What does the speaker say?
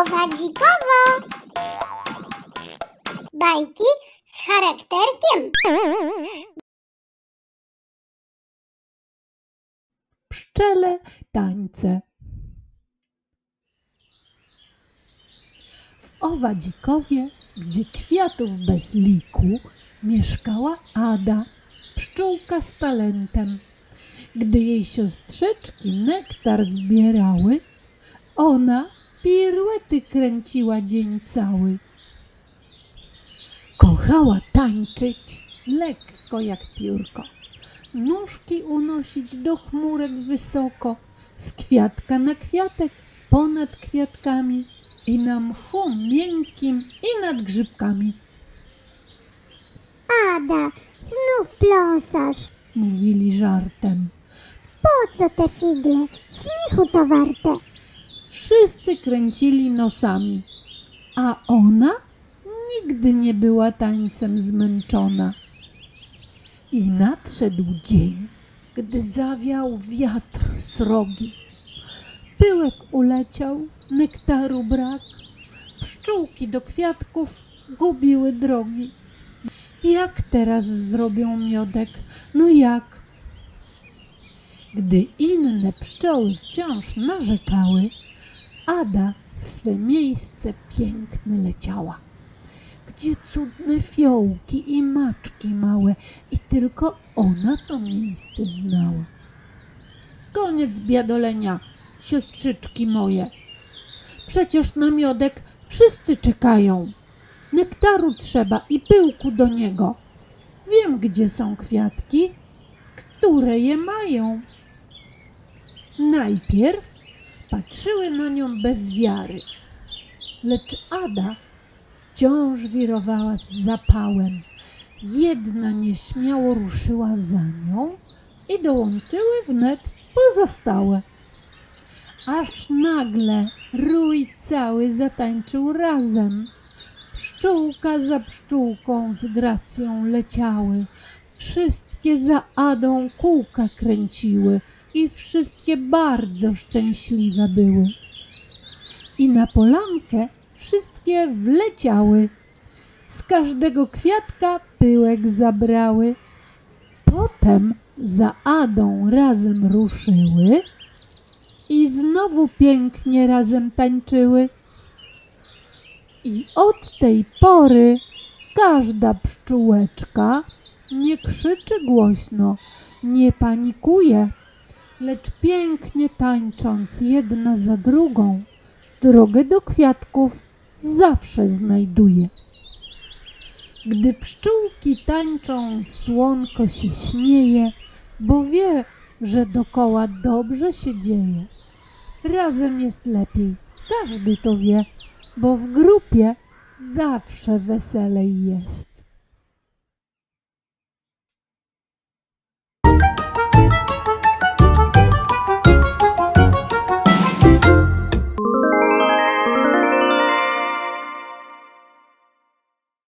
Owadzikowo! Bajki z charakterkiem. pszczele tańce. W Owadzikowie, gdzie kwiatów bez liku, mieszkała Ada, pszczółka z talentem. Gdy jej siostrzyczki nektar zbierały, ona piruety kręciła dzień cały. Kochała tańczyć lekko jak piórko nóżki unosić do chmurek wysoko, z kwiatka na kwiatek, ponad kwiatkami i na mchu miękkim i nad grzybkami, Ada, znów pląsasz. mówili żartem. Po co te figle? Śmiechu to warte. Wszyscy kręcili nosami, a ona nigdy nie była tańcem zmęczona. I nadszedł dzień, gdy zawiał wiatr srogi. Pyłek uleciał, nektaru brak, pszczółki do kwiatków gubiły drogi. Jak teraz zrobią miodek? No jak? Gdy inne pszczoły wciąż narzekały, Ada w swe miejsce piękne leciała, gdzie cudne fiołki i maczki małe i tylko ona to miejsce znała. Koniec biadolenia, siostrzyczki moje. Przecież na miodek wszyscy czekają. Nektaru trzeba i pyłku do niego. Wiem, gdzie są kwiatki, które je mają. Najpierw patrzyły na nią bez wiary, lecz Ada wciąż wirowała z zapałem. Jedna nieśmiało ruszyła za nią i dołączyły wnet pozostałe. Aż nagle rój cały zatańczył razem. Pszczółka za pszczółką z gracją leciały. Wszystkie za Adą kółka kręciły i wszystkie bardzo szczęśliwe były. I na polankę wszystkie wleciały. Z każdego kwiatka pyłek zabrały. Potem za Adą razem ruszyły i znowu pięknie razem tańczyły. I od tej pory każda pszczółeczka nie krzyczy głośno, nie panikuje, lecz pięknie tańcząc jedna za drugą, drogę do kwiatków zawsze znajduje. Gdy pszczółki tańczą, słonko się śmieje, bo wie, że dokoła dobrze się dzieje. Razem jest lepiej, każdy to wie, bo w grupie zawsze weselej jest.